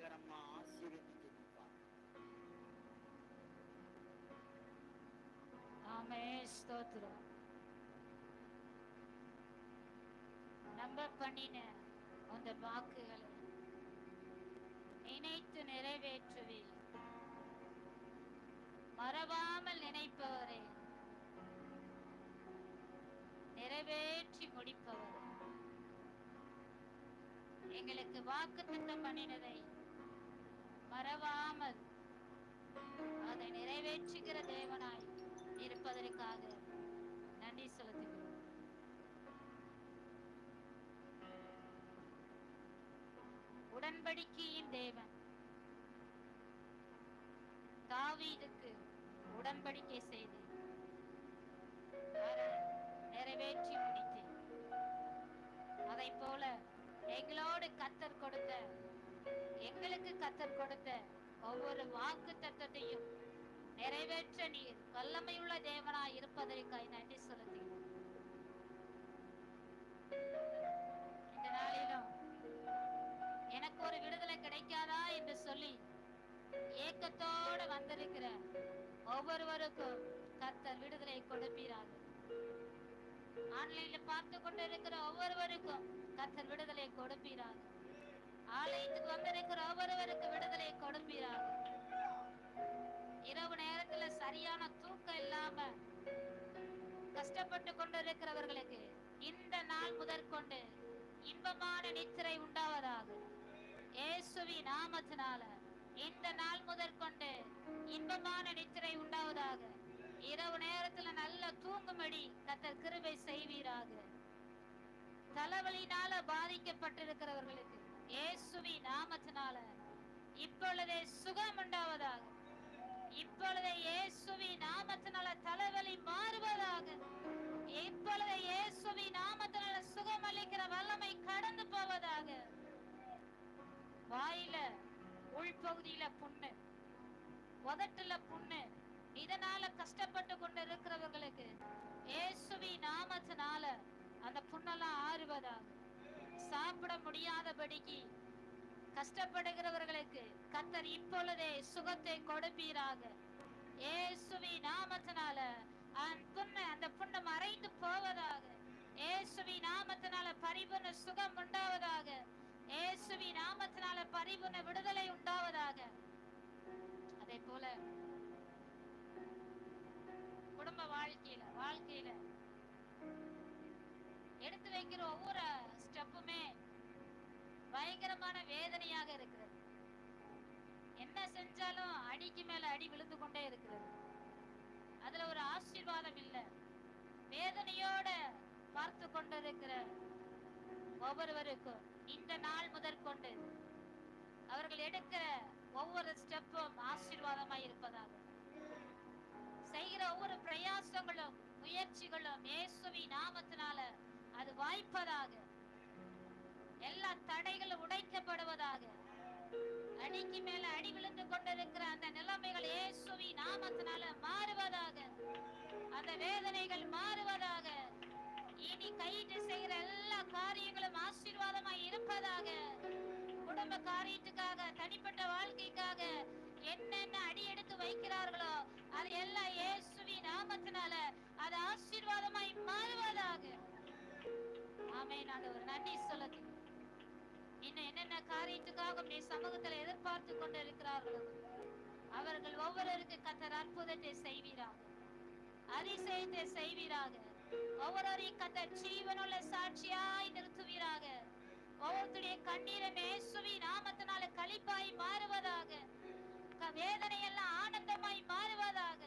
ரட்சகரம்மா ஆசீர்வதித்து நிற்பார். ஆமே ஸ்தோத்திரம். நம்ப பண்ணின அந்த வாக்குகளை நினைத்து நிறைவேற்றுவீர். மறவாமல் நினைப்பவரே. நிறைவேற்றி முடிப்பவரே. எங்களுக்கு வாக்கு திட்டம் பண்ணினதை மறவாமல் அதை நிறைவேற்றுகிற தேவனாய் இருப்பதற்காக நன்றி செலுத்துகிறோம். உடன்படிக்கையின் தேவன். தாவீதுக்கு உடன்படிக்கை செய்து நிறைவேற்றி முடித்தேன். அதை போல எங்களோடு கத்தர் கொடுத்த எங்களுக்கு கத்தர் கொடுத்த ஒவ்வொரு வாக்கு தத்தத்தையும் நிறைவேற்ற நீர். வல்லமையுள்ள தேவனா இருப்பதற்காய் நன்றி செலுத்துகிறோம் இந்த நாளிலும் எனக்கு ஒரு விடுதலை கிடைக்காதா என்று சொல்லி ஏக்கத்தோடு வந்திருக்கிற ஒவ்வொருவருக்கும் கத்தர் விடுதலை கொடுப்பீராக. ஆன்லைன்ல பார்த்து கொண்டு இருக்கிற ஒவ்வொருவருக்கும் கத்தர் விடுதலை கொடுப்பீராக. ஆலயத்துக்கு வந்திருக்கிற கஷ்டப்பட்டு கொண்டிருக்கிறவர்களுக்கு இந்த நாள் முதற்கொண்டு இன்பமான நித்திரை உண்டாவதாக. இயேசுவி நாமத்தினால இந்த நாள் முதற்கொண்டு இன்பமான நித்திரை உண்டாவதாக. இரவு நேரத்துல நல்ல தூங்கும்படி கத்தர் கிருபை செய்வீராக. தலைவலினால பாதிக்கப்பட்டிருக்கிறவர்களுக்கு இயேசுவி நாமத்தினால இப்பொழுதே சுகம் உண்டாவதாக. இப்பொழுதே இயேசுவி நாமத்தினால தலைவலி மாறுவதாக. சுகம் வல்லமை கடந்து போவதாக. வாயில உள்பகுதியில புண்ணு உதட்டுல புண்ணு இதனால கஷ்டப்பட்டு கொண்டு இருக்கிறவர்களுக்கு ஏசுவி நாமத்தினால அந்த புண்ணெல்லாம் ஆறுவதாக. சாப்பிட முடியாதபடிக்கு கஷ்டப்படுகிறவர்களுக்கு கத்தர் இப்பொழுதே சுகத்தை கொடுப்பீராக. ஏசுவி நாமத்தினால சுகம் உண்டாவதாக இயேசுவி நாமத்தினால பரிபூர்ண விடுதலை உண்டாவதாக. அதே போல குடும்ப வாழ்க்கையில வாழ்க்கையில எடுத்து வைக்கிற ஒவ்வொரு ஸ்டெப்புமே பயங்கரமான வேதனையாக இருக்கிறது என்ன செஞ்சாலும் அடிக்கு மேல அடி விழுந்து கொண்டே இருக்கிறது அதுல ஒரு ஆசீர்வாதம் இல்ல. வேதனையோட பார்த்து கொண்டிருக்கிற ஒவ்வொருவருக்கும் இந்த நாள் முதற்கொண்டு அவர்கள் எடுக்கிற ஒவ்வொரு ஸ்டெப்பும் ஆசீர்வாதமாய் இருப்பதாக. செய்கிற ஒவ்வொரு பிரயாசங்களும் முயற்சிகளும் இயேசுவி நாமத்தினால அது வாய்ப்பதாக எல்லா தடைகளும் உடைக்கப்படுவதாக அடிக்கு மேல அடி விழுந்து கொண்டிருக்கிற அந்த நிலைமைகள் இயேசுவி நாமத்தினால மாறுவதாக அந்த வேதனைகள் மாறுவதாக இனி கையிட்டு செய்கிற எல்லா காரியங்களும் ஆசீர்வாதமாய் இருப்பதாக குடும்ப காரியத்துக்காக தனிப்பட்ட வாழ்க்கைக்காக என்னென்ன அடி எடுத்து வைக்கிறார்களோ அது எல்லாம் இயேசுவி நாமத்தினால அது ஆசீர்வாதமாய் மாறுவதாக. ஆமே நான் ஒரு நன்றி சொல்லுங்க இன்னும் என்னென்ன காரியத்துக்காக நீ சமூகத்துல எதிர்பார்த்து கொண்டு இருக்கிறார்களோ அவர்கள் ஒவ்வொருவருக்கு கத்தர் அற்புதத்தை செய்வீராக அதிசயத்தை செய்வீராக. ஒவ்வொருவரையும் கத்தர் ஒவ்வொருத்தருடைய கண்ணீரமே சுவி நாமத்தினால களிப்பாய் மாறுவதாக. வேதனை எல்லாம் ஆனந்தமாய் மாறுவதாக.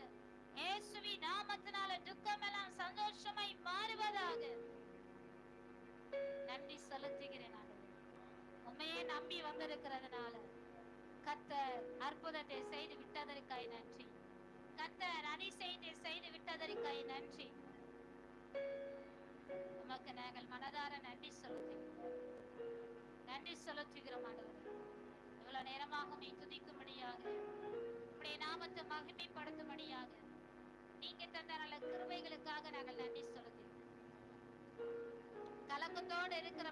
ஏசுவி நாமத்தினால துக்கமெல்லாம் சந்தோஷமாய் மாறுவதாக. நன்றி செலுத்துகிறேன் உண்மையே நம்பி வந்திருக்கிறதுனால கத்த அற்புதத்தை செய்து விட்டதற்காய் நன்றி. கத்தர் செய்து செய்து விட்டதற்காய் நன்றி. நன்றி செலுத்துகிறோம் ஆண்டவரே இவ்வளவு நேரமாக நீ துதிக்கும்படியாக உம்முடைய நாமத்தை மகிமைப்படுத்தும்படியாக நீங்க தந்த நல்ல கிருபைகளுக்காக நாங்கள் நன்றி செலுத்துகிறோம் கலக்கத்தோடு இருக்கிற